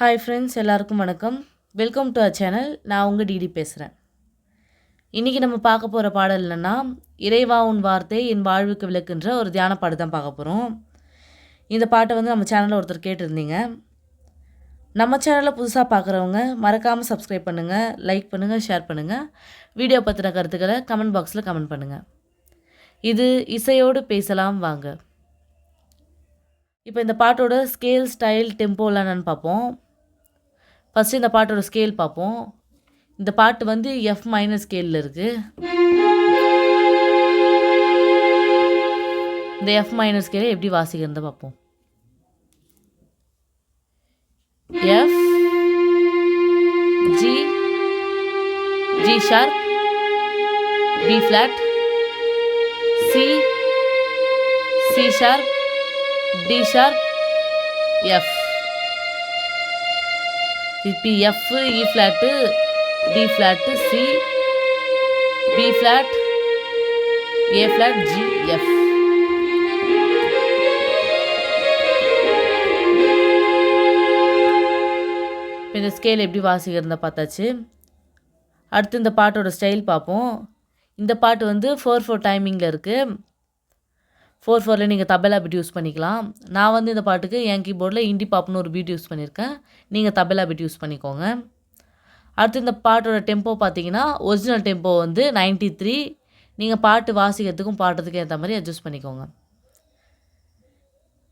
Hi friends எல்லாருக்கும் வணக்கம். Welcome to a channel நான் உங்கள் டிடி பேசுகிறேன் இன்றைக்கி நம்ம பார்க்க போகிற பாடல் என்னென்னா இறைவா உன் வார்த்தை என் வாழ்வுக்கு விளக்குன்ற ஒரு தியான பாடு தான் பார்க்க போகிறோம் இந்த பாட்டை வந்து நம்ம சேனலில் ஒருத்தர் கேட்டிருந்தீங்க. நம்ம சேனலை புதுசாக பார்க்குறவங்க மறக்காமல் சப்ஸ்கிரைப் பண்ணுங்கள் லைக் பண்ணுங்கள் ஷேர் பண்ணுங்கள் வீடியோ பற்றின கருத்துக்களை கமெண்ட் பாக்ஸில் கமெண்ட் பண்ணுங்கள் இது இசையோடு பேசலாம் வாங்க. இப்போ இந்த பாட்டோட ஸ்கேல் ஸ்டைல் டெம்போலாம் என்னென்னு பார்ப்போம். ஃபஸ்ட்டு இந்த பாட்டோட ஸ்கேல் பார்ப்போம். இந்த பாட்டு வந்து எஃப் மைனர் ஸ்கேலில் இருக்குது இந்த எஃப் மைனர் ஸ்கேலை எப்படி வாசிக்கிறத பார்ப்போம். F G G sharp B flat C C sharp D sharp F திருப்பி F E flat D flat C B flat A flat G F இந்த ஸ்கேல் எப்படி வாசிக்கிறத பார்த்தாச்சு. அடுத்து இந்த பாட்டோட ஸ்டைல் பார்ப்போம். இந்த பாட்டு வந்து ஃபோர் ஃபோர் டைமிங்கில் இருக்குது ஃபோர் ஃபோரில் நீங்கள் தபேலா பிட் யூஸ் பண்ணிக்கலாம். நான் வந்து இந்த பாட்டுக்கு என் கீபோர்டில் இண்டி பாப்னு ஒரு பீட் யூஸ் பண்ணியிருக்கேன் நீங்கள் தபேலா பிட் யூஸ் பண்ணிக்கோங்க. அடுத்து இந்த பாட்டோட டெம்போ பார்த்தீங்கன்னா ஒரிஜினல் டெம்போ வந்து நைன்ட்டி த்ரீ நீங்கள் பாட்டு வாசிக்கிறதுக்கும் பாடுறதுக்கும் ஏற்ற மாதிரி அட்ஜஸ்ட் பண்ணிக்கோங்க.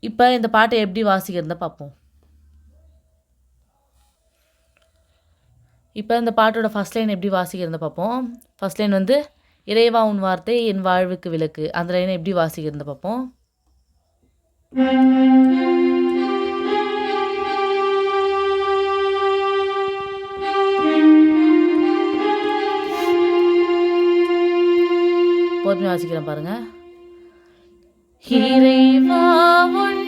இப்போ இந்த பாட்டை எப்படி வாசிக்கிறத பார்ப்போம் இப்போ இந்த பாட்டோட ஃபஸ்ட் லைன் எப்படி வாசிக்கிறத பார்ப்போம் ஃபஸ்ட் லைன் வந்து இறைவா உன் வார்த்தை என் வாழ்வுக்கு விளக்கு. அந்த லைனை எப்படி வாசிக்கிறது பார்ப்போம். பொறுமையாக வாசிக்கிறேன் பாருங்க. இறைவா உன்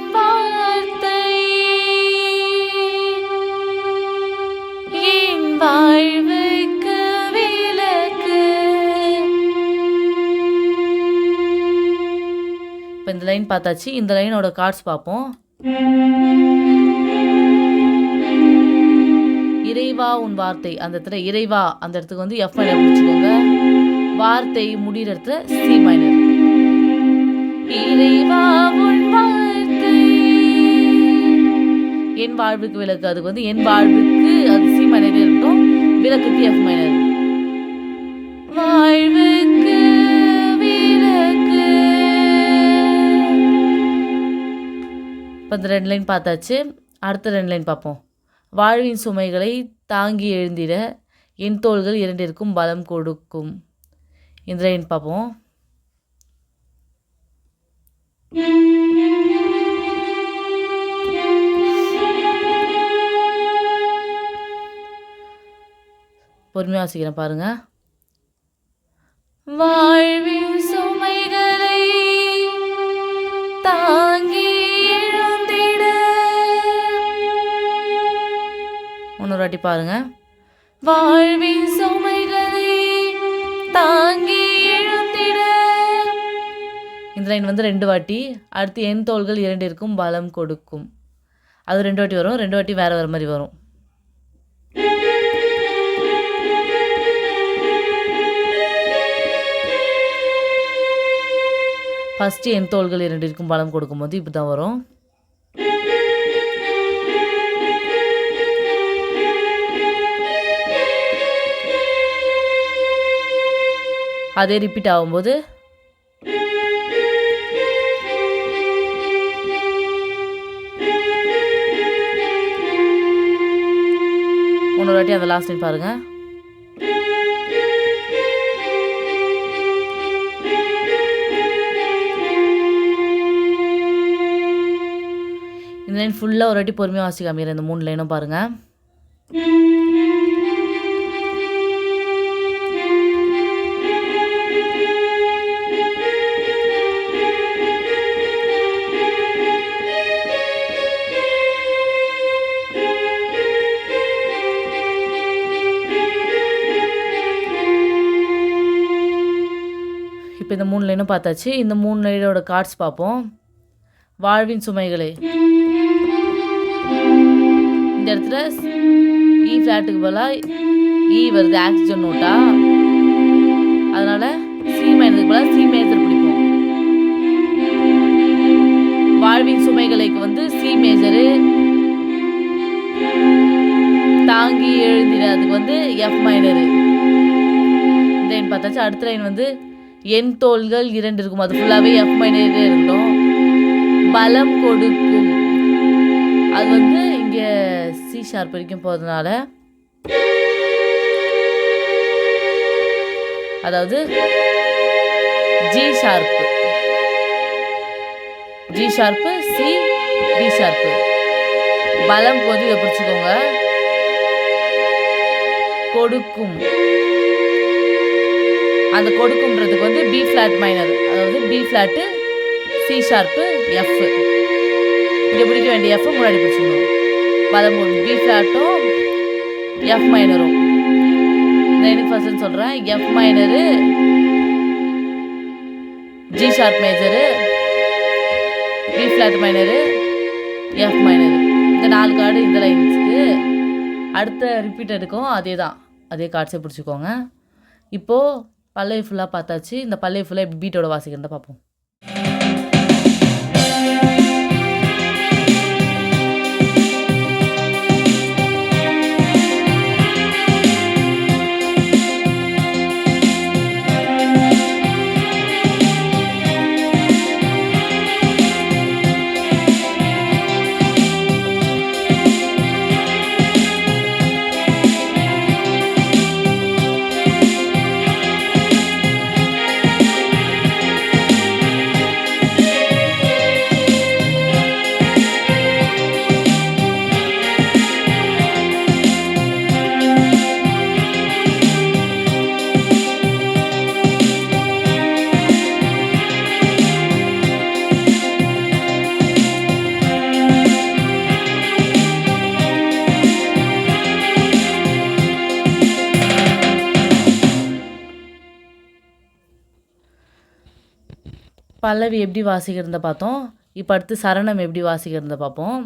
லைன் பார்த்தாச்சு. இந்த லைனோட கார்ட்ஸ் பார்ப்போம். இறைவா உன் வார்த்தை. அந்த இடத்துல இறைவா அந்த இடத்துக்கு வந்து எஃப் மைனர் முடிச்சுக்கோங்க. வார்த்தை முடிகிற இடத்துல சி மைனர் இறைவா உன் வார்த்தை. என் வாழ்வுக்கு விளக்கு. அதுக்கு வந்து என் வாழ்வுக்கு அது சி மைனர் இருக்கட்டும். விளக்குக்கு எஃப் மைனர் வாழ்வு இப்போ இந்த ரெண்டு லைன் பார்த்தாச்சு. அடுத்த ரெண்டு லைன் பார்ப்போம். வாழ்வின் சுமைகளை தாங்கி எழுந்திட என் தோள்கள் இரண்டிற்கும் பலம் கொடுக்கும். இந்த லைன் பார்ப்போம். பொறுமையாக வாசிக்கிறேன் பாருங்க. வாழ்வின் சுமைகளை தாங்கி வாட்டி பாருங்க. வாழ்வின் சுமைகளை தாங்கி எழுந்திட. இந்த லைன் வந்து ரெண்டு வாட்டி அடுத்து என் தோள்கள் இரண்டிற்கும் பலம் கொடுக்கும். அது ரெண்டு வாட்டி வரும் ரெண்டு வாட்டி வேறு வேறு மாதிரி வரும். ஃபஸ்ட்டு என் தோள்கள் இரண்டிற்கும் பலம் கொடுக்கும்போது இப்படி தான் வரும். அதே ரிப்பீட் ஆகும்போது இன்னொரு வாட்டி அந்த லாஸ்ட் லைன் பாருங்க. இந்த லைன் ஃபுல்லாக ஒரு வாட்டி பொறுமையாக வாசி காமிக்கிறேன் இந்த மூணு லைனும் பாருங்கள் இந்த மூணு லைனும் பார்த்தாச்சு. இந்த மூணு லைனோட கார்ட்ஸ் பார்ப்போம். வாழ்வின் சுமைகளே. இந்த இடத்துல e இ ஃப்ளாட்டுக்கு பதிலாக இ e வருது ஆக்சிஜன் நோட்டா அதனால சி மைனருக்கு பதிலாக சி மேஜர் பிடிப்போம். வாழ்வின் சுமைகளுக்கு வந்து சி மேஜரு தாங்கி எழுந்திர அதுக்கு வந்து எஃப் மைனரு லைன் பார்த்தாச்சு. அடுத்த லைன் வந்து என் தோள்கள் இரண்டு இருக்கும். அது ஃபுல்லாகவே எஃப் மைனரே இருக்கட்டும். பலம் கொடுக்கும். அது வந்து இங்கே சி ஷார்ப் வரைக்கும் போகிறதுனால அதாவது G sharp G sharp C D sharp பலம் கொஞ்சம் இதை பிடிச்சிக்கோங்க. கொடுக்கும். அந்த கொடுக்கும்ன்றதுக்கு வந்து பி ஃப்ளாட் மைனர் அதாவது B flat C sharp F இங்கே பிடிக்க வேண்டிய எஃப் முன்னாடி பிடிச்சிக்கணும். பலம் பி ஃப்ளாட்டும் எஃப் மைனரும் நைன்டி எனக்கு ஃபர்ஸ்ட் சொல்கிறேன் F minor G sharp major B flat minor F minor இந்த நாலு கார்டு இந்த லைன்ஸுக்கு அடுத்த ரிப்பீட் எடுக்கும் அதே தான் அதே கார்ட்ஸே பிடிச்சிக்கோங்க. இப்போது பல்லவி ஃபுல்லாக பார்த்தாச்சு. இந்த பல்லவி ஃபுல்லாக எப்படி பீட்டோட வாசிக்கிறத பார்ப்போம். பல்லவி எப்படி வாசிக்கிறத பார்த்தோம். இப்போ அடுத்து சரணம் எப்படி வாசிக்கிறத பார்ப்போம்.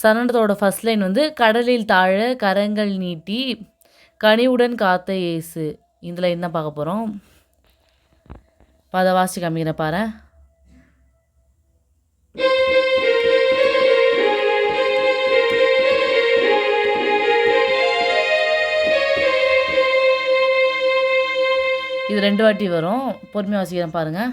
சரணத்தோட ஃபர்ஸ்ட் லைன் வந்து கடலில் தாழ கரங்கள் நீட்டி கனிவுடன் காத்த ஏசு இந்த லைன் தான் பார்க்க போகிறோம் இப்போ அதை வாசி காமிக்கிறேன் பாரு. இது ரெண்டு வாட்டி வரும். பொறுமையாக வாசிக்கிறேன் பாருங்கள்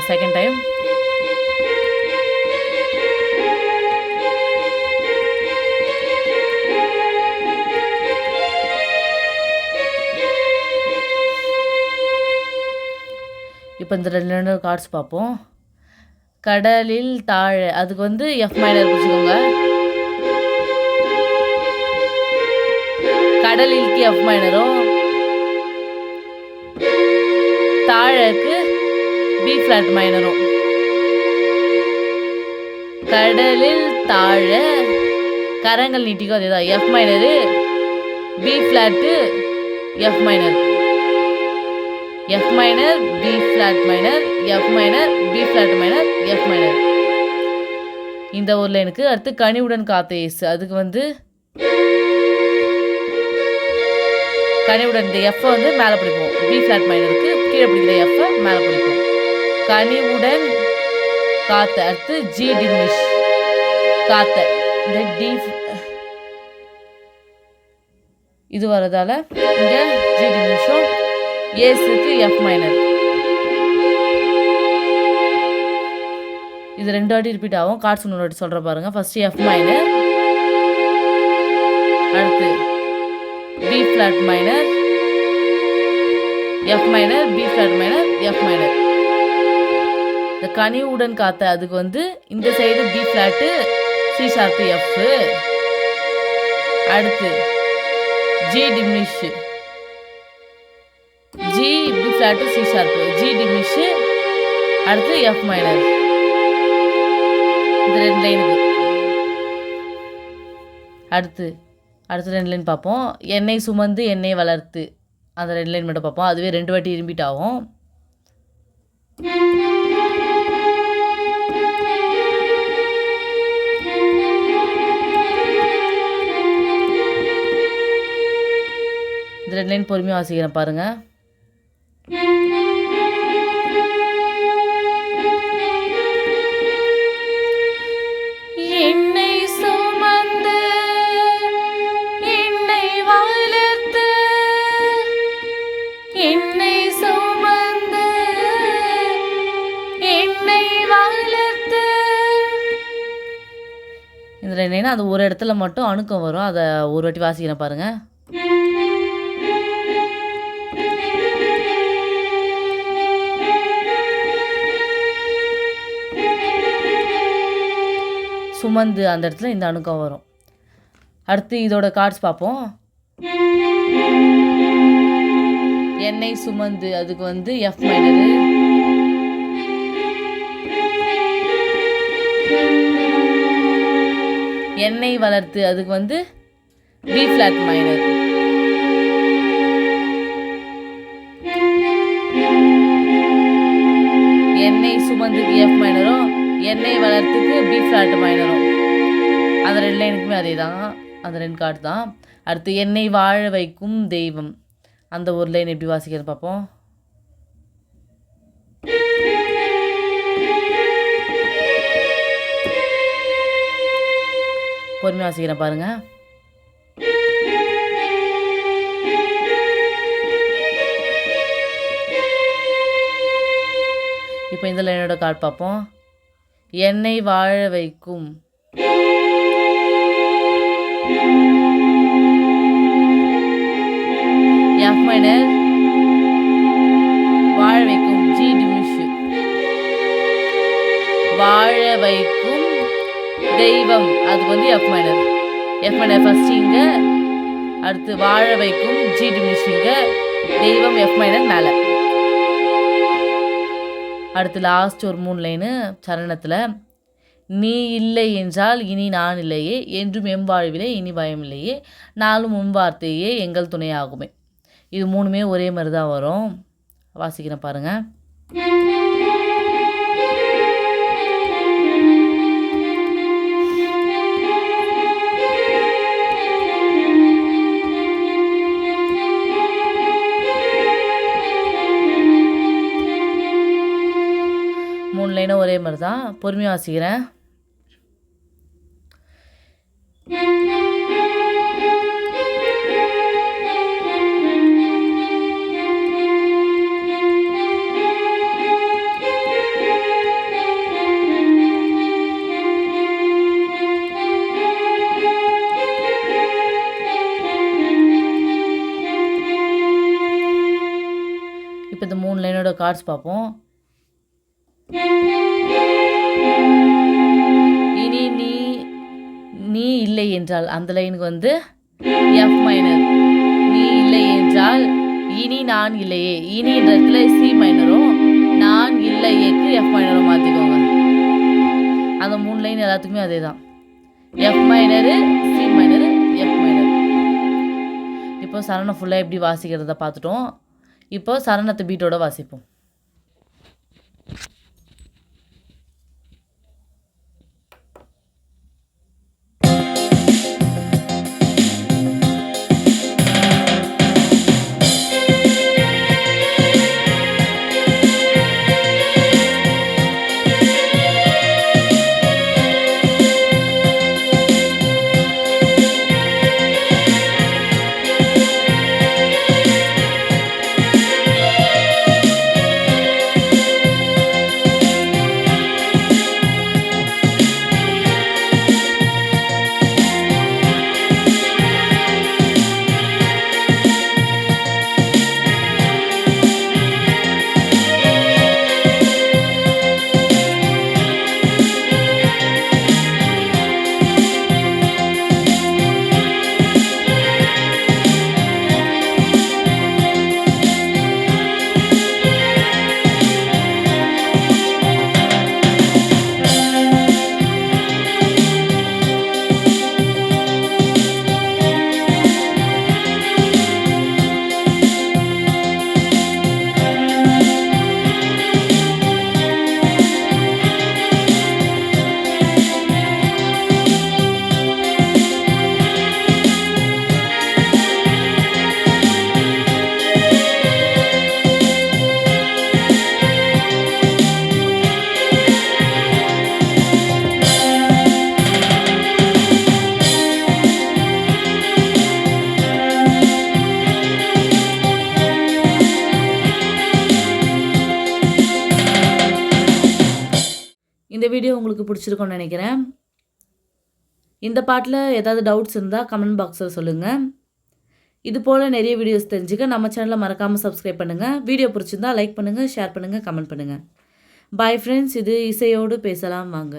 பாருங்கள் செகண்ட் டைம் இப்போ இந்த ரெண்டு ரெண்டு கார்ட்ஸ் பார்ப்போம். கடலில் தாழ அதுக்கு வந்து எஃப் மைனர் பிடிச்சிக்கோங்க. கடலில்க்கு எஃப் மைனரும் ஃப்ளாட் மைனரும். கடலில் தாழ கரங்கள் நீட்டிக்கும் அதே தான் F minor B flat F minor F minor B flat minor F minor B flat minor F minor இந்த ஒரு லைனுக்கு அடுத்து கனிவுடன் காத்த இயேசு அதுக்கு வந்து கனிவுடன் இந்த எஃப் வந்து மேலே பிடிப்போம். பி ஃப்ளாட் மைனருக்கு கீழே பிடிக்கிற எஃப் மேலே பிடிப்போம். கனிவுடன் காத்த அடுத்து ஜி டிமிஷ் காத்த. இந்த டி இது வரதால இங்கே ஜி டிமிஷும் ஏசுக்கு எஃப் மைனர் இது ரெண்டு வாட்டி ரிப்பீட் ஆகும். கார்ட்ஸ் இன்னொரு வாட்டி சொல்கிற பாருங்க. ஃபர்ஸ்ட் எஃப் மைனர் அடுத்து B flat minor F minor B flat minor F minor இந்த கனிவுடன் காத்த அதுக்கு வந்து இந்த side B flat C sharp F அடுத்து G diminish G B flat C sharp G diminish அடுத்து எஃப் மைனர் இந்த ரெண்டு லைனுக்கு அடுத்து அடுத்த ரெண்டு லைன் பார்ப்போம். எண்ணெய் சுமந்து எண்ணெய் வளர்த்து அந்த ரெண்டு லைன் மட்டும் பார்ப்போம். அதுவே ரெண்டு வாட்டி ரிப்பீட் இந்த ரெண்டு லைன் பொறுமையாக வாசிக்கிறேன் பாருங்கள் எண்ணெய் சுமந்து வளர்த்து சுமந்து வளர்த்து. இந்த ரெண்டு அது ஒரு இடத்துல மட்டும் அணுக்கம் வரும். அதை ஒரு வாட்டி வாசிக்கிறேன் பாருங்கள் சுமந்து அந்த இடத்துல இந்த அணுக்கம் வரும். அடுத்து இதோட கார்ட்ஸ் பார்ப்போம். எண்ணெய் சுமந்து அதுக்கு வந்து எஃப் மைனரு எண்ணெய் வளர்த்து அதுக்கு வந்து பி ஃப்ளாட் மைனர் எண்ணெய் வளர்த்துக்கு பி ஃப்ளாட் மைனரும் அந்த ரெண்டு லைனுக்குமே அதே தான் அந்த ரெண்டு கார்டு தான். அடுத்து எண்ணெய் வாழ வைக்கும் தெய்வம். அந்த ஒரு லைன் எப்படி வாசிக்கிறது பார்ப்போம். பொறுமையாக வாசிக்கிறேன் பாருங்கள் இப்போ இந்த லைனோட கார்டு பார்ப்போம். எண்ணெய் வாழ வைக்கும். எஃப் மைனர் வாழ வைக்கும். ஜி டிமிஷு வாழ வைக்கும் தெய்வம். அது வந்து F minor F minor first இங்க அடுத்து வாழ வைக்கும். ஜி டிமிஷு இங்க. தெய்வம் எஃப் மைனர் மேலே. அடுத்து லாஸ்ட் ஒரு மூணு லைனு சரணத்தில் நீ இல்லை என்றால் இனி நான் இல்லையே என்றும் எம்வாழ்விலே இனி பயமில்லையே நாளும் உன் வார்த்தையே எங்கள் துணையாகுமே. இது மூணுமே ஒரே மாதிரி தான் வரும். வாசிக்கிறேன் பாருங்கள் அதே மாதிரி தான் பொறுமையாக வாசிக்கிறேன். இப்போ இந்த மூணு லைனோட கார்ட்ஸ் பார்ப்போம். இல்லை என்றால் அந்த லைனுக்கு வந்து எஃப் மைனர் நீ இல்லை என்றால் இனி நான் இல்லையே. இனின்ற இடத்துல சி மைனரும் நான் இல்லையேக்கு எஃப் மைனரும் மாற்றிக்கோங்க அந்த மூணு லைன் எல்லாத்துக்குமே அதே தான் F minor C minor F minor இப்போ சரணம் ஃபுல்லாக எப்படி வாசிக்கிறத பார்த்துட்டோம். இப்போ சரணத்தை பீட்டோட வாசிப்போம். இந்த வீடியோ உங்களுக்கு பிடிச்சிருக்கோன்னு நினைக்கிறேன். இந்த பாட்டில் ஏதாவது டவுட்ஸ் இருந்தால் கமெண்ட் பாக்ஸில் சொல்லுங்கள் இது போல் நிறைய வீடியோஸ் தெரிஞ்சுக்க நம்ம சேனலை மறக்காமல் சப்ஸ்கிரைப் பண்ணுங்கள் வீடியோ பிடிச்சிருந்தா லைக் பண்ணுங்கள் ஷேர் பண்ணுங்கள் கமெண்ட் பண்ணுங்கள் பாய் ஃப்ரெண்ட்ஸ் இது இசையோடு பேசலாம் வாங்க.